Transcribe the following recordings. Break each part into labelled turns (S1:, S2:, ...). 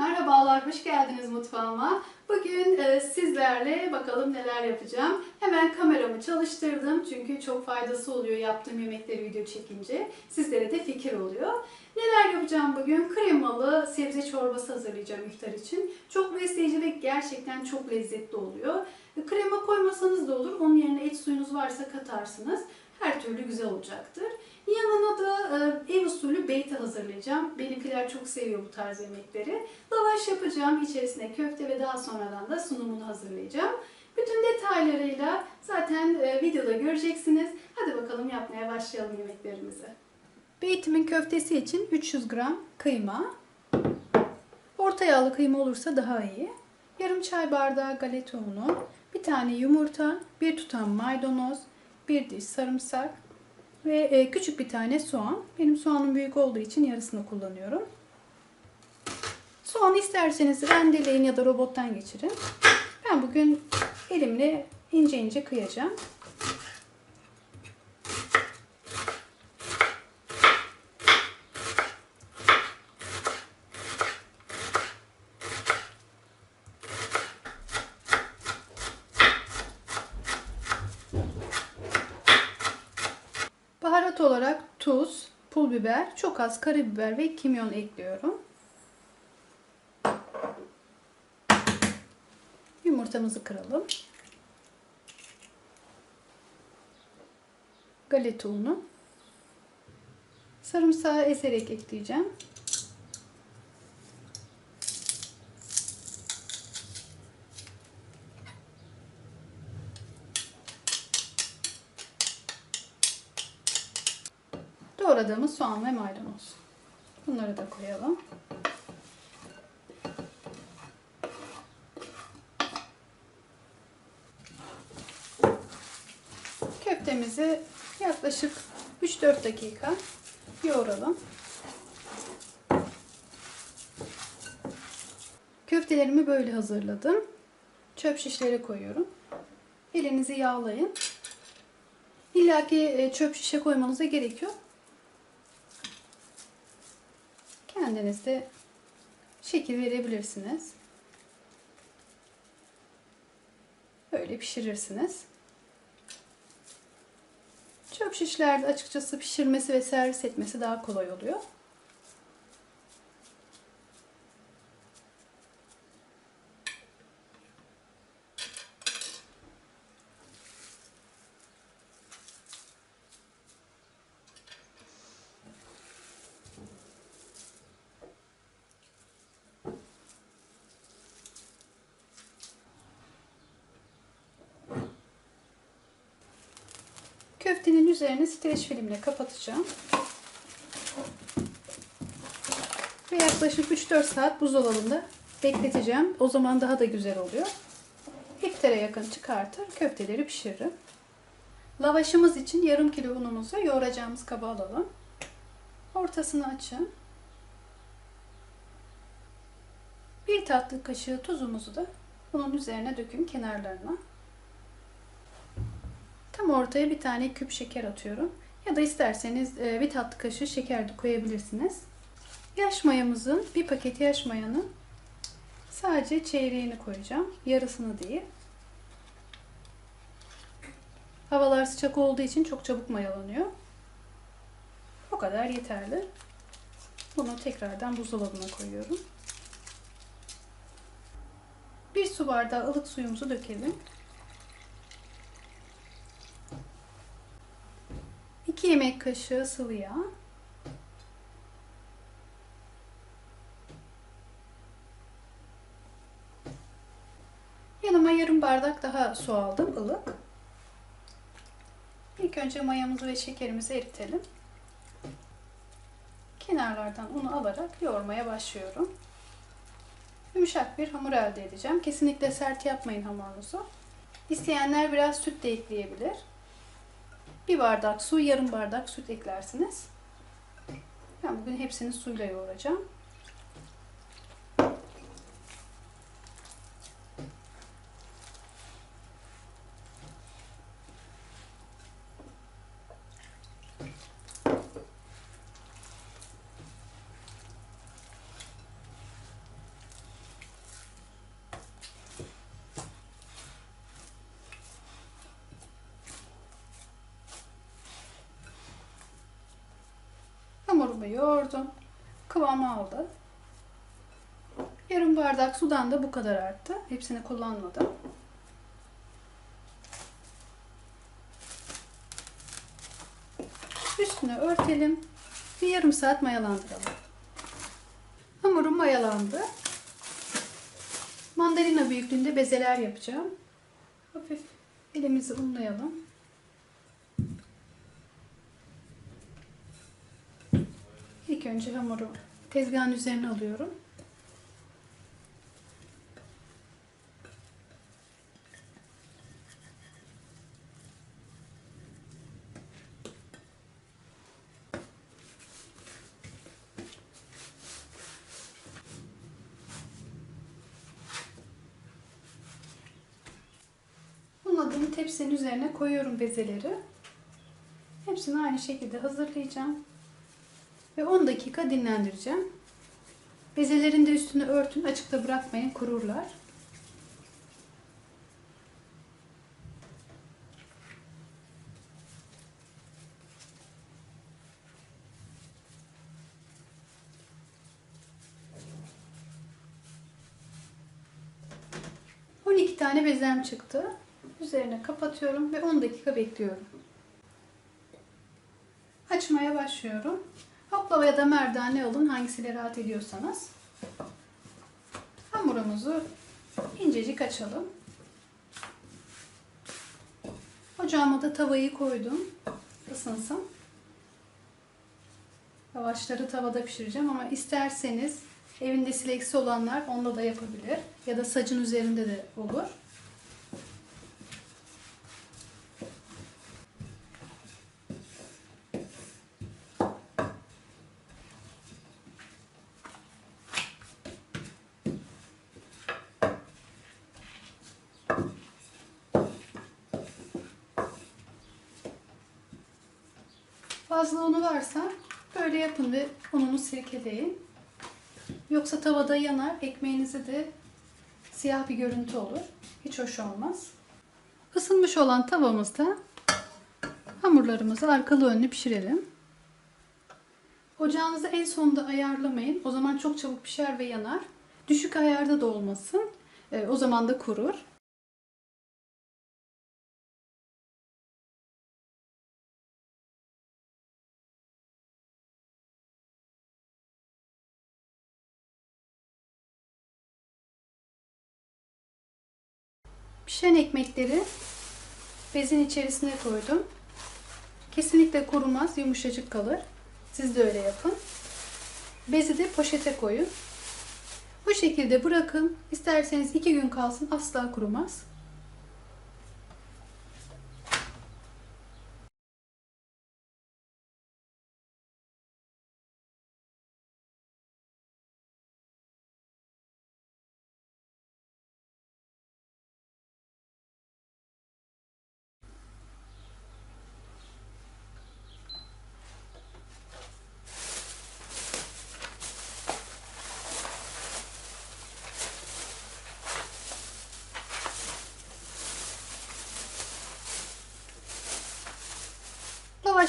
S1: Merhabalar, hoş geldiniz mutfağıma. Bugün e, sizlerle bakalım neler yapacağım. Hemen kameramı çalıştırdım çünkü çok faydası oluyor yaptığım yemekleri video çekince. Sizlere de fikir oluyor. Neler yapacağım bugün? Kremalı sebze çorbası hazırlayacağım iftar için. Çok besleyici ve gerçekten çok lezzetli oluyor. E, Krema koymasanız da olur. Onun yerine et suyunuz varsa katarsınız. Her türlü güzel olacaktır. Yanına da e, ev usulü beyti hazırlayacağım. Benimkiler çok seviyor bu tarz yemekleri. Lavaş yapacağım. İçerisine köfte ve daha sonradan da sunumunu hazırlayacağım. Bütün detaylarıyla zaten e, videoda göreceksiniz. Hadi bakalım yapmaya başlayalım yemeklerimizi. Beytimin köftesi için 300 gram kıyma. Orta yağlı kıyma olursa daha iyi. Yarım çay bardağı galeta unu, bir tane yumurta, bir tutam maydanoz, bir diş sarımsak ve e, küçük bir tane soğan. Benim soğanım büyük olduğu için yarısını kullanıyorum. Soğanı isterseniz rendeleyin ya da robottan geçirin. Ben bugün elimle ince ince kıyacağım. Baharat olarak tuz, pul biber, çok az karabiber ve kimyon ekliyorum. Yumurtamızı kıralım. Galeta unu. Sarımsağı ezerek ekleyeceğim. Doğradığımız soğan ve maydanoz. Bunları da koyalım. Köftemizi yaklaşık 3-4 dakika yoğuralım. Köftelerimi böyle hazırladım. Çöp şişlere koyuyorum. Elinizi yağlayın. İlla ki e, çöp şişe koymanıza gerek yok. Kendiniz şekil verebilirsiniz. Böyle pişirirsiniz. Çöp şişlerde açıkçası pişirmesi ve servis etmesi daha kolay oluyor. Üzerini streç filmle kapatacağım. Ve yaklaşık 3-4 saat buzdolabında bekleteceğim. O zaman daha da güzel oluyor. İftara yakın çıkartır, köfteleri pişiririm. Lavaşımız için yarım kilo unumuzu yoğuracağımız kaba alalım. Ortasını açın. Bir tatlı kaşığı tuzumuzu da bunun üzerine dökün kenarlarına. Tam ortaya bir tane küp şeker atıyorum. Ya da isterseniz e, bir tatlı kaşığı şeker de koyabilirsiniz. Yaş mayamızın bir paket yaş mayanın sadece çeyreğini koyacağım. Yarısını değil. Havalar sıcak olduğu için çok çabuk mayalanıyor. O kadar yeterli. Bunu tekrardan buzdolabına koyuyorum. Bir su bardağı ılık suyumuzu dökelim. Yemek kaşığı sıvı yağ. Yanıma yarım bardak daha su aldım ılık. İlk önce mayamızı ve şekerimizi eritelim. Kenarlardan unu alarak yoğurmaya başlıyorum. Yumuşak bir hamur elde edeceğim. Kesinlikle sert yapmayın hamurunuzu. İsteyenler biraz süt de ekleyebilir. Bir bardak su, yarım bardak süt eklersiniz. Ben bugün hepsini suyla yoğuracağım. sıvı yoğurdum. Kıvamı aldı. Yarım bardak sudan da bu kadar arttı. Hepsini kullanmadım. Üstüne örtelim. Bir yarım saat mayalandıralım. Hamurum mayalandı. Mandalina büyüklüğünde bezeler yapacağım. Hafif elimizi unlayalım. Önce hamuru tezgahın üzerine alıyorum. Unladığım tepsinin üzerine koyuyorum bezeleri. Hepsini aynı şekilde hazırlayacağım. Ve 10 dakika dinlendireceğim. Bezelerin de üstünü örtün, açıkta bırakmayın, kururlar. ...12 tane bezem çıktı. Üzerine kapatıyorum ve 10 dakika bekliyorum. Açmaya başlıyorum. Oklava ya da merdane alın hangisiyle rahat ediyorsanız. Hamurumuzu incecik açalım. Ocağıma da tavayı koydum. Isınsın. Lavaşları tavada pişireceğim ama isterseniz evinde sileksi olanlar onda da yapabilir. Ya da sacın üzerinde de olur. Fazla unu varsa böyle yapın ve ununu sirkeleyin. Yoksa tavada yanar, ekmeğinize de siyah bir görüntü olur. Hiç hoş olmaz. Isınmış olan tavamızda hamurlarımızı arkalı önlü pişirelim. Ocağınızı en sonda ayarlamayın. O zaman çok çabuk pişer ve yanar. Düşük ayarda da olmasın. Ee, o zaman da kurur. Pişen ekmekleri bezin içerisine koydum. Kesinlikle kurumaz, yumuşacık kalır. Siz de öyle yapın. Bezi de poşete koyun. Bu şekilde bırakın. İsterseniz iki gün kalsın asla kurumaz.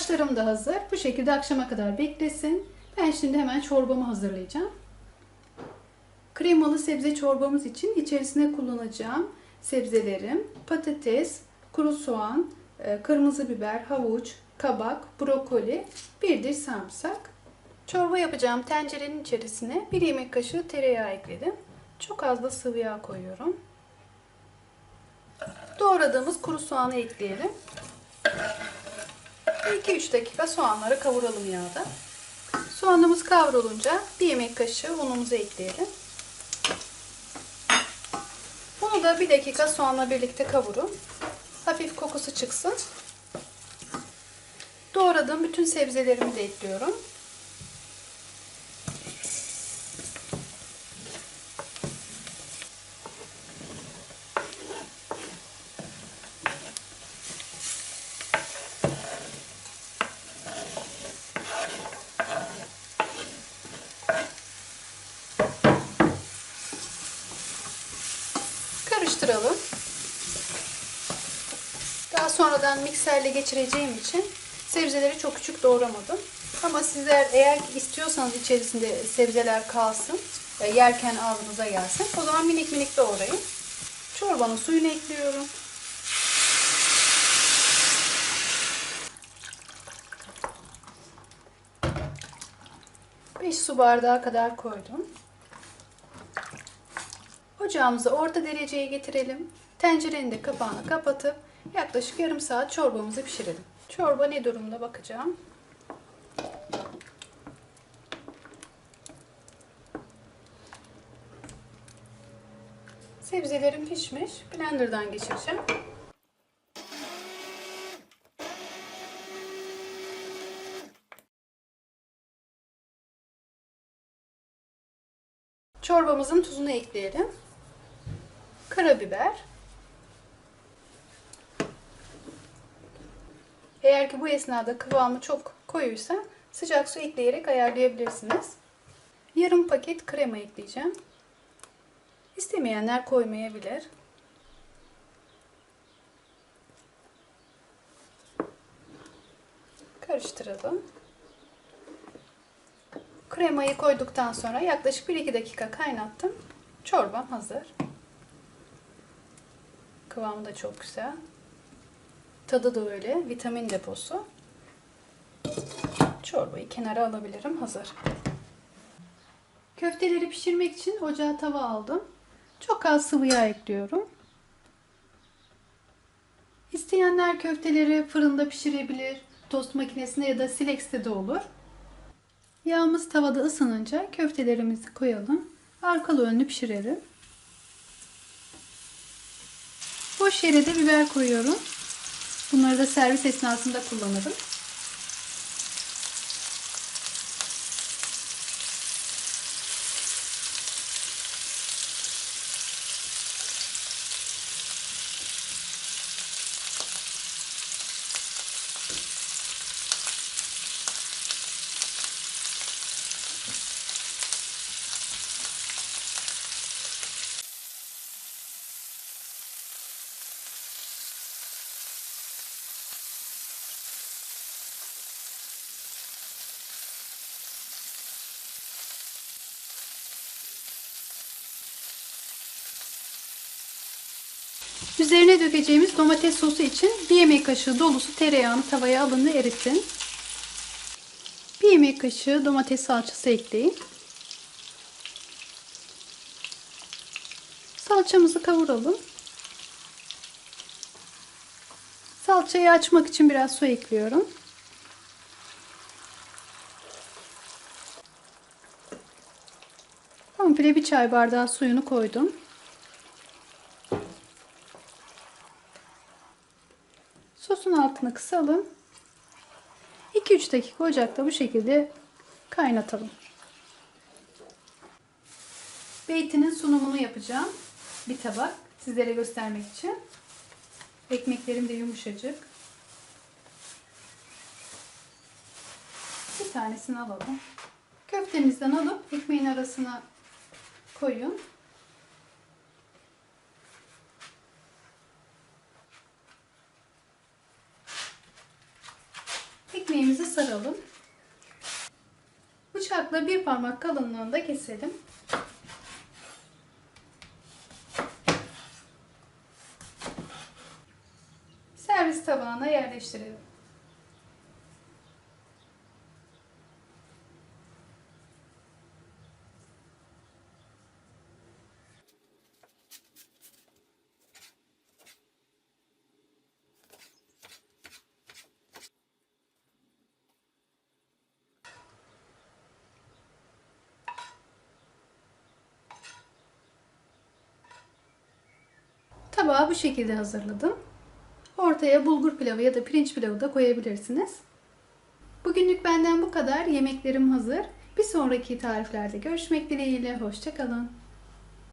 S1: Lavaşlarım da hazır. Bu şekilde akşama kadar beklesin. Ben şimdi hemen çorbamı hazırlayacağım. Kremalı sebze çorbamız için içerisine kullanacağım sebzelerim patates, kuru soğan, e, kırmızı biber, havuç, kabak, brokoli, bir diş sarımsak. Çorba yapacağım tencerenin içerisine bir yemek kaşığı tereyağı ekledim. Çok az da sıvı yağ koyuyorum. Doğradığımız kuru soğanı ekleyelim. 2-3 dakika soğanları kavuralım yağda. Soğanımız kavrulunca bir yemek kaşığı unumuzu ekleyelim. Bunu da bir dakika soğanla birlikte kavurun. Hafif kokusu çıksın. Doğradığım bütün sebzelerimi de ekliyorum. Karıştıralım. Daha sonradan mikserle geçireceğim için sebzeleri çok küçük doğramadım. Ama sizler eğer istiyorsanız içerisinde sebzeler kalsın, e, yerken ağzınıza gelsin. O zaman minik minik doğrayın. Çorbanın suyunu ekliyorum. Beş su bardağı kadar koydum. Ocağımızı orta dereceye getirelim. Tencerenin de kapağını kapatıp yaklaşık yarım saat çorbamızı pişirelim. Çorba ne durumda bakacağım. Sebzelerim pişmiş. Blender'dan geçireceğim. Çorbamızın tuzunu ekleyelim. Karabiber. Eğer ki bu esnada kıvamı çok koyuysa sıcak su ekleyerek ayarlayabilirsiniz. Yarım paket krema ekleyeceğim. İstemeyenler koymayabilir. Karıştıralım. Kremayı koyduktan sonra yaklaşık 1-2 dakika kaynattım. Çorbam hazır. Kıvamı da çok güzel. Tadı da öyle. Vitamin deposu. Çorbayı kenara alabilirim. Hazır. Köfteleri pişirmek için ocağa tava aldım. Çok az sıvı yağ ekliyorum. İsteyenler köfteleri fırında pişirebilir. Tost makinesinde ya da silex'te de olur. Yağımız tavada ısınınca köftelerimizi koyalım. Arkalı önlü pişirelim. Boş yere de biber koyuyorum. Bunları da servis esnasında kullanırım. Üzerine dökeceğimiz domates sosu için bir yemek kaşığı dolusu tereyağını tavaya alın ve eritin. Bir yemek kaşığı domates salçası ekleyin. Salçamızı kavuralım. Salçayı açmak için biraz su ekliyorum. Komple bir çay bardağı suyunu koydum. Altını kısalım. 2-3 dakika ocakta bu şekilde kaynatalım. Beytinin sunumunu yapacağım. Bir tabak sizlere göstermek için. Ekmeklerim de yumuşacık. Bir tanesini alalım. Köftemizden alıp ekmeğin arasına koyun. Ekmeğimizi saralım. Bıçakla bir parmak kalınlığında keselim. Servis tabağına yerleştirelim. Tabağı bu şekilde hazırladım. Ortaya bulgur pilavı ya da pirinç pilavı da koyabilirsiniz. Bugünlük benden bu kadar. Yemeklerim hazır. Bir sonraki tariflerde görüşmek dileğiyle. Hoşçakalın.